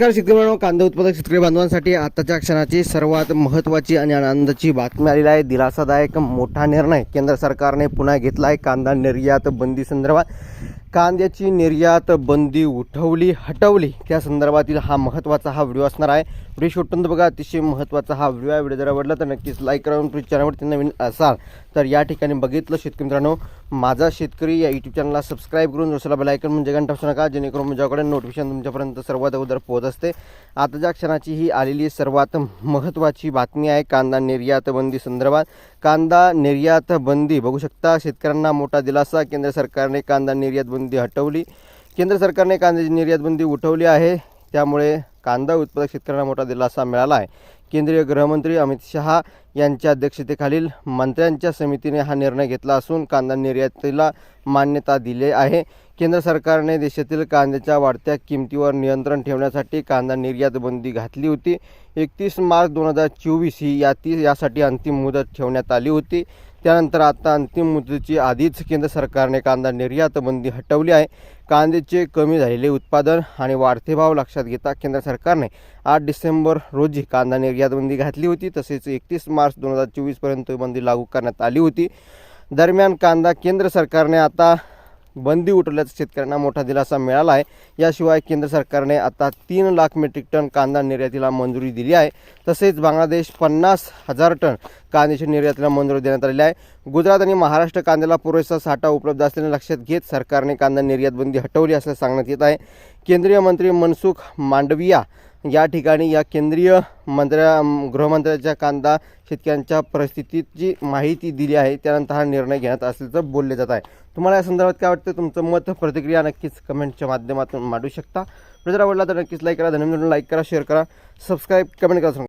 नमस्कार शेतकरी बांधव कांदा उत्पादक शेतकरी बांधवांसाठी आताच्या क्षणाची सर्वात महत्त्वाची आणि आनंदाची बातमी आलेली आहे. दिलासादायक मोठा निर्णय केंद्र सरकारने पुन्हा घेतला आहे कांदा निर्यात बंदी संदर्भात कांद्याची निर्यात बंदी उठवली हटवली. त्या संदर्भातील हा महत्त्वाचा हा व्हिडिओ असणार आहे. व्हिडिओ शेवटपर्यंत बघा अतिशय महत्त्वाचा हा व्हिडिओ आहे. व्हिडिओ जर आवडला तर नक्कीच लाईक करा. आणि चॅनलवरती नवीन असाल तर या ठिकाणी बघितलं शेतकरी मित्रांनो माझा शेतकरी या यूट्यूब चॅनलला सबस्क्राईब करून दुसरा बेलायकन म्हणजे घंटा असू नका जेणेकरून माझ्याकडे नोटिफिकेशन तुमच्यापर्यंत सर्वात अगोदर पोहोच असते आताच्या क्षणाची ही आलेली सर्वात महत्त्वाची बातमी आहे कांदा निर्यात बंदी संदर्भात. कांदा निर्यात बंदी. बघू शकता शेतकऱ्यांना मोठा दिलासा. केंद्र सरकारने कांदा निर्यात बंदी हटवली. केंद्र सरकारने कांद्याची निर्यात बंदी उठवली आहे. त्यामुळे कांदा उत्पादक शेतकऱ्यांना मोठा दिलासा मिळाला आहे केंद्रीय गृहमंत्री अमित शहा यांच्या अध्यक्षतेखालील मंत्र्यांच्या समितीने हा निर्णय घेतला असून कांदा निर्यातीला मान्यता दिली आहे. केंद्र सरकारने देशातील कांद्याच्या वाढत्या किमतीवर नियंत्रण ठेवण्यासाठी कांदा निर्यात बंदी घातली होती. एकतीस मार्च दोन हजार चोवीस ही या ती यासाठी अंतिम मुदत ठेवण्यात आली होती. त्यानंतर आता अंतिम मुदतीची आधीच केंद्र सरकारने कांदा निर्यात बंदी हटवली आहे. कांद्याचे कमी झालेले उत्पादन आणि वाढते भाव लक्षात घेता केंद्र सरकारने आठ डिसेंबर रोजी कांदा निर्यात बंदी घातली होती. तसेच एकतीस मार्च दोन हजार चोवीसपर्यंत बंदी लागू करण्यात आली होती. दरम्यान कांदा केंद्र सरकारने आता बंदी उठवल्याचा शेतकऱ्यांना मोठा दिलासा मिळाला आहे. याशिवाय केंद्र सरकारने आता तीन लाख मेट्रिक टन कांदा निर्यातीला मंजुरी दिली आहे. तसेच बांगलादेश पन्नास हजार टन कांद्याच्या निर्यातीला मंजुरी देण्यात आलेली आहे. गुजरात आणि महाराष्ट्र कांद्याला पुरेसा साठा उपलब्ध असल्याने लक्षात घेत सरकारने कांदा निर्यात बंदी हटवली असल्याचे सांगण्यात येत आहे. केंद्रीय मंत्री मनसुख मांडविया या ठिकाणी या केंद्रीय मंत्र्या गृहमंत्र्याच्या कांदा शेतकऱ्यांच्या परिस्थितीची माहिती दिली आहे. त्यानंतर हा निर्णय घेण्यात असल्याचं बोलले जात आहे. तुम्हाला या संदर्भात काय वाटतं? तुमचं मत प्रतिक्रिया नक्कीच कमेंटच्या माध्यमातून मांडू शकता. जर आवडला तर नक्कीच लाईक करा. धन्यवाद. लाईक करा शेअर करा. सबस्क्राईब कमेंट करा.